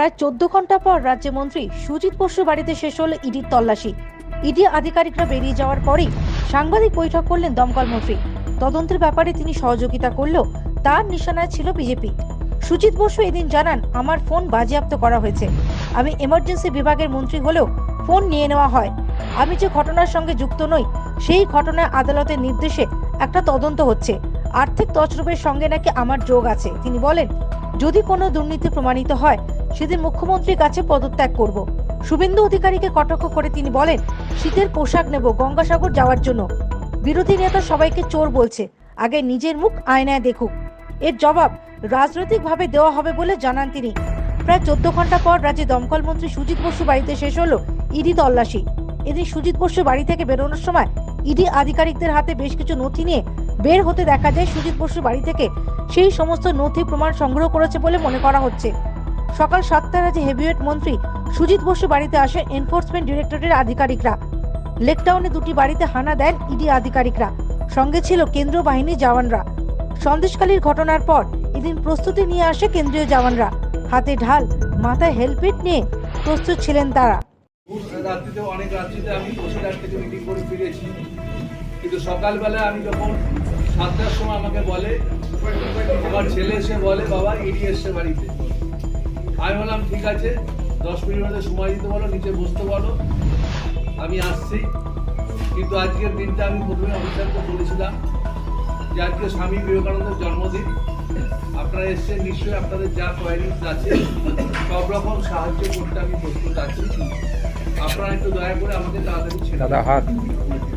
প্রায় চোদ্দ ঘণ্টা পর রাজ্যমন্ত্রী সুজিত বসুর বাড়িতে শেষ হল ইডির তল্লাশি। ইডি আধিকারিকরা বেরিয়ে যাওয়ার পরেই সাংবাদিক বৈঠক করলেন দমকল মন্ত্রী। তদন্তের ব্যাপারে তিনি সহযোগিতা করলেও তার নিশানায় ছিল বিজেপি। সুজিত বসু এদিন জানান, আমার ফোন বাজেয়াপ্ত করা হয়েছে। আমি এমার্জেন্সি বিভাগের মন্ত্রী হলেও ফোন নিয়ে নেওয়া হয়। আমি যে ঘটনার সঙ্গে যুক্ত নই, সেই ঘটনায় আদালতের নির্দেশে একটা তদন্ত হচ্ছে। আর্থিক তছরূপের সঙ্গে নাকি আমার যোগ আছে। তিনি বলেন, যদি কোনো দুর্নীতি প্রমাণিত হয় সেদিন মুখ্যমন্ত্রীর কাছে পদত্যাগ করব। শুভেন্দু অধিকারীকে কটাক্ষ করে তিনি বলেন, শীতের পোশাক নেব গঙ্গাসাগর যাওয়ার জন্য। বিরোধী নেতা সবাইকে চোর বলছে। আগে নিজের মুখ আয়নায় দেখুক। এর জবাব রাজনৈতিকভাবে দেওয়া হবে বলে জানান তিনি। প্রায় চোদ্দ ঘণ্টা পর রাজ্যে দমকল মন্ত্রী সুজিত বসু বাড়িতে শেষ হলো ইডি তল্লাশি। এদিন সুজিত বসু বাড়ি থেকে বেরোনোর সময় ইডি আধিকারিকদের হাতে বেশ কিছু নথি নিয়ে বের হতে দেখা যায় সুজিত বসু বাড়ি থেকে। সেই সমস্ত নথি প্রমাণ সংগ্রহ করেছে বলে মনে করা হচ্ছে। সকাল সাতটার রাজ্যে হেভিওয়েট মন্ত্রী সুজিত বসু বাড়িতে আসেন এনফোর্সমেন্ট ডিরেক্টরেটের আধিকারিকরা। লেকটাউনে দুটি বাড়িতে হানা দেন ইডি আধিকারিকরা। সঙ্গে ছিল কেন্দ্রীয় বাহিনীর জওয়ানরা। সন্দেশকালীর ঘটনার পর এদিন প্রস্তুতি নিয়ে আসে কেন্দ্রীয় জওয়ানরা। হাতে ঢাল, মাথায় হেলমেট নিয়ে প্রস্তুত ছিলেন তারা। রাত্রিতে, অনেক রাত্রিতে আমি থেকে মিটিং করে ফিরেছি কিন্তু সকালবেলা আমি যখন সাতটার সময় আমাকে বলে, আমার ছেলে এসে বলে, বাবা, ইডি এসছে বাড়িতে। আমি বললাম ঠিক আছে দশ মিনিট মধ্যে সময় দিতে বলো নিচে বসতে বলো। আমি আসছি কিন্তু আজকের দিনটা আমি প্রথমে অফিসারকে বলেছিলাম যে আজকে স্বামী বিবেকানন্দের জন্মদিন। আপনারা এসছেন নিশ্চয়ই আপনাদের যা কোয়ারিজ আছে সব রকম সাহায্য করতে আমি প্রস্তুত আছি। আপনারা একটু দয়া করে আমাকে তাড়াতাড়ি ছেড়ে দাদা হাত।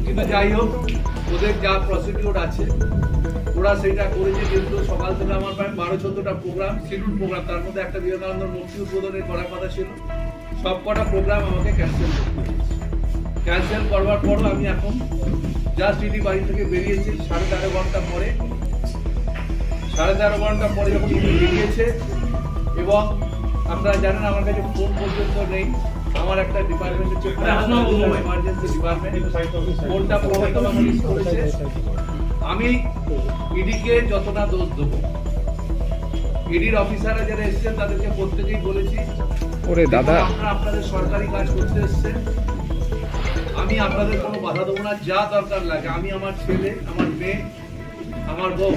কিন্তু যাই হোক ওদের যা প্রসিডিওর আছে ওরা সেটা করেছে কিন্তু সকাল থেকে আমার প্রায় বারো চোদ্দটা প্রোগ্রাম শিডিউল প্রোগ্রাম তার মধ্যে একটা বিবেকানন্দ মূর্তি উদ্বোধনের করার কথা ছিল। সব কটা প্রোগ্রাম আমাকে ক্যান্সেল ক্যান্সেল করবার পরও আমি এখন জাস্ট ইডি বাড়ি থেকে বেরিয়েছি সাড়ে তেরো ঘণ্টা পরে। সাড়ে তেরো ঘণ্টা পরে যখন ইডি বেরিয়েছে এবং আপনারা জানেন আমার কাছে ফোন পর্যন্ত নেই আমার একটা ডিপার্টমেন্ট হচ্ছে এমার্জেন্সি ডিপার্টমেন্ট ফোনটা মিস করেছে আমি ইডিকে যতটা দোষ দেবো। ইডির অফিসাররা যারা এসেছেন তাদেরকে প্রত্যেকেই বলেছি ওরে দাদা। আপনারা আপনাদের সরকারি কাজ করতে এসছেন। আমি আপনাদের কোনো বাধা দেবো না যা দরকার লাগে। আমি আমার ছেলে আমার মেয়ে আমার বউ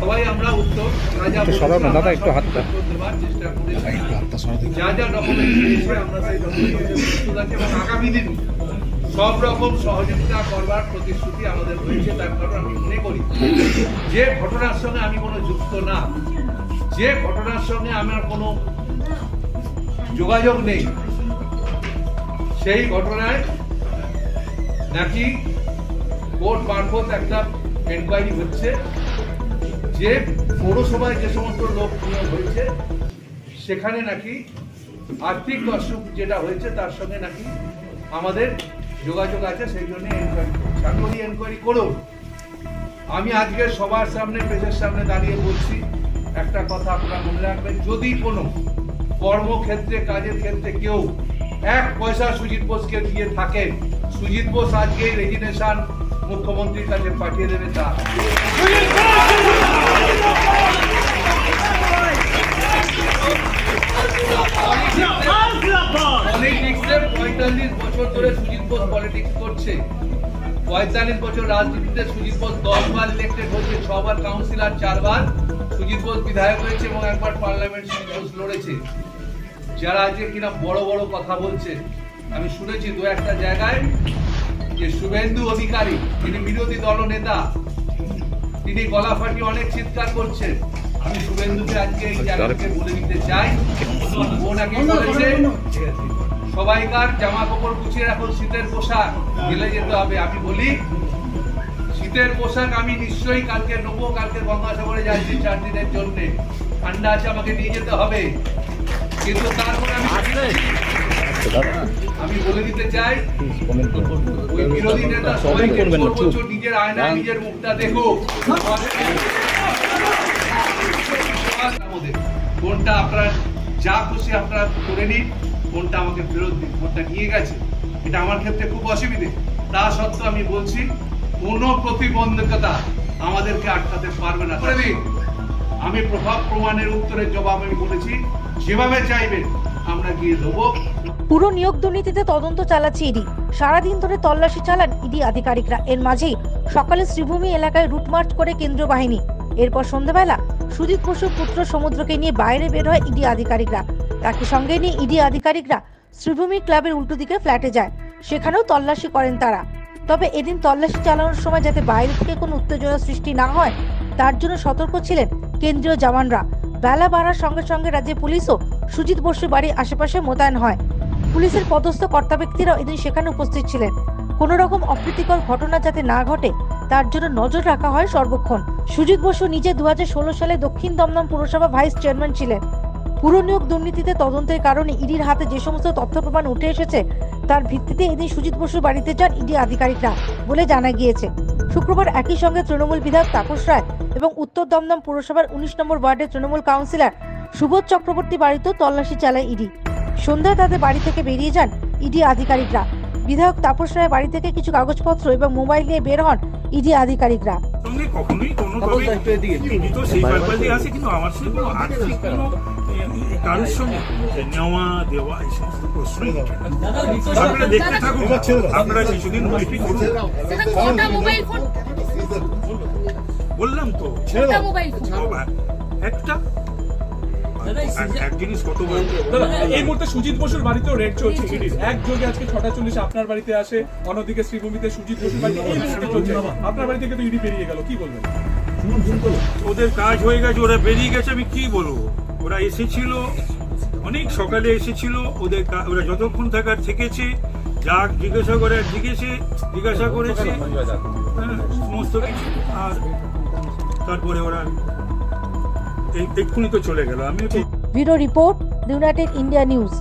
সবাই আমরা উত্তর না, দাদা, একটু হাতটা। চেষ্টা করেছি। যা যা ডকুমেন্ট আমরা সেই ডকুমেন্ট আগামী দিন সব রকম সহযোগিতা করবার প্রতিশ্রুতি আমাদের হয়েছে, তার কারণ আমি মনে করি যে ঘটনার সঙ্গে আমি কোনো যুক্ত না। যে ঘটনার সঙ্গে আমার কোনো যোগাযোগ নেই, সেই ঘটনায় নাকি কোর্ট মারফত একটা এনকোয়ারি হচ্ছে যে পৌরসভায় যে সমস্ত লোক নিয়োগ হয়েছে, সেখানে নাকি আর্থিক অসুখ যেটা হয়েছে তার সঙ্গে নাকি আমাদের যোগাযোগ আছে, সেই জন্য এনকোয়ারি আমি এনকোয়ারি করুন। আমি আজকে সবার সামনে, পেজের সামনে দাঁড়িয়ে বলছি, একটা কথা আপনারা মনে রাখবেন, যদি কোনো কর্মক্ষেত্রে, কাজের ক্ষেত্রে কেউ এক পয়সা সুজিত বোসকে দিয়ে থাকেন সুজিত বোস আজকে রেজিনেশন মুখ্যমন্ত্রীর কাছে পাঠিয়ে দেবে তা। বোস পলিটিক্স করছে। পঁয়তাল্লিশ বছর রাজনীতিতে সুজিত বোস দশবার ইলেক্টেড হয়েছে ছবার কাউন্সিলর চারবার সুজিত বোস বিধায়ক হয়েছে এবং একবার পার্লামেন্ট সুজিত বোস লড়েছে। যারা আজকে কিনা বড় বড় কথা বলছে আমি শুনেছি দু একটা জায়গায় যে শুভেন্দু অধিকারী তিনি বিরোধী দল নেতা তিনি গলা ফাটিয়ে অনেক চিৎকার করছেন। আমি শুভেন্দুকে আজকে এই জায়গাকে বলে দিতে চাই। ও নাকি বলেছে সবাইকার জামা কাপড় গুছিয়ে রাখুন শীতের পোশাক। গেলে যেতে হবে। আমি বলি, শীতের পোশাক আমি নিশ্চয়ই কালকে নেব, কালকে গঙ্গাসাগরে যাচ্ছি চার দিনের জন্য। ঠান্ডা আছে, আমাকে নিয়ে যেতে হবে। কিন্তু তারপরে আমি আমি বলে দিতে চাই, ওই বিরোধী নেতা সবাইকে সর্বোচ্চ নিজের আয়নায় নিজের মুখটা দেখুক ফোনটা আপনার যা খুশি আপনারা করে নিন। ফোনটা আমাকে ফেরত দিন ফোনটা নিয়ে গেছে। এটা আমার ক্ষেত্রে খুব অসুবিধে। তা সত্ত্বেও আমি বলছি কোনো প্রতিবন্ধকতা আমাদেরকে আটকাতে পারবে না। আমি প্রভাব প্রমাণের উত্তরের জবাব আমি বলেছি, যেভাবে চাইবেন আমরা গিয়ে দেবো। পুরো নিয়োগ দুর্নীতিতে তদন্ত চালাচ্ছে ইডি। সারাদিন ধরে তল্লাশি চালান ইডি আধিকারিকরা। এর মাঝেই সকালে শ্রীভূমি এলাকায় রুট মার্চ করে কেন্দ্রীয় বাহিনী। এরপর সন্ধ্যাবেলা সুজিত বসুর পুত্র সমুদ্রকে নিয়ে বাইরে বের হয় ইডি আধিকারিকরা। তাকে সঙ্গে নিয়ে ইডি আধিকারিকরা শ্রীভূমি ক্লাবের উল্টো দিকে ফ্ল্যাটে যায়। সেখানেও তল্লাশি করেন তারা। তবে এদিন তল্লাশি চালানোর সময় যাতে বাইরে থেকে কোনো উত্তেজনা সৃষ্টি না হয়, তার জন্য সতর্ক ছিলেন কেন্দ্রীয় জওয়ানরা। বেলা বাড়ার সঙ্গে সঙ্গে রাজ্যে পুলিশও সুজিত বসুর বাড়ির আশেপাশে মোতায়েন হয়। পুলিশের পদস্থ কর্তা ব্যক্তিরা এদিন সেখানে উপস্থিত ছিলেন। কোনো রকম অপ্রীতিকর ঘটনা যাতে না ঘটে, তার জন্য নজর রাখা হয় সর্বক্ষণ। সুজিত বসু নিজে দু হাজার ষোলো সালে দক্ষিণ দমদম পুরসভা ভাইস চেয়ারম্যান ছিলেন। পুরো নিয়োগ দুর্নীতিতে তদন্তের কারণে ইডির হাতে যে সমস্ত তথ্য প্রমাণ উঠে এসেছে, তার ভিত্তিতে এদিন সুজিত বসুর বাড়িতে যান ইডি আধিকারিকরা বলে জানা গিয়েছে। শুক্রবার একই সঙ্গে তৃণমূল বিধায়ক তাপস রায় এবং উত্তর দমদম পুরসভার উনিশ নম্বর ওয়ার্ডের তৃণমূল কাউন্সিলর সুবোধ চক্রবর্তী বাড়িতেও তল্লাশি চালায় ইডি। সন্ধ্যায় তাদের বাড়ি থেকে বেরিয়ে যান ইডি আধিকারিকরা। বিধায়ক তাপস রায় বাড়ি থেকে কিছু কাগজপত্র এবং মোবাইল নিয়ে বের হন ইডি আধিকারিকরা। কখনোই কোনোভাবে সেই ব্যাপারে কিন্তু আমার কোনো আর্থিক কোনো কারোর সঙ্গে নেওয়া দেওয়া এই সমস্ত প্রশ্নই আপনারা দেখতে থাকুন আপনারা কিছুদিন ওয়েটিং করুন। সেটা কটা মোবাইল ফোন? বললাম তো। একটা এক- এক জিনিস কত এই মুহূর্তে সুজিত বসুর বাড়িতেও রেড চলছে ইডির একযোগে আজকে ছটা চল্লিশে আপনার বাড়িতে আসে অন্যদিকে শ্রীভূমিতে সুজিত বসুর বাড়িতে এই মুহূর্তে চলছে। আপনার বাড়ি থেকে তো ইডি বেরিয়ে গেল কি বলবেন? ওদের কাজ হয়ে গেছে ওরা বেরিয়ে গেছে আমি কি বলব? ওরা এসেছিল অনেক সকালে এসেছিল ওদের ওরা যতক্ষণ থাকার থেকেছে যা জিজ্ঞাসা করে জিজ্ঞেসে জিজ্ঞাসা করেছে হ্যাঁ, সমস্ত কিছু। আর তারপরে ওরা এক্ষুনি তো চলে গেল আমি video report United India news.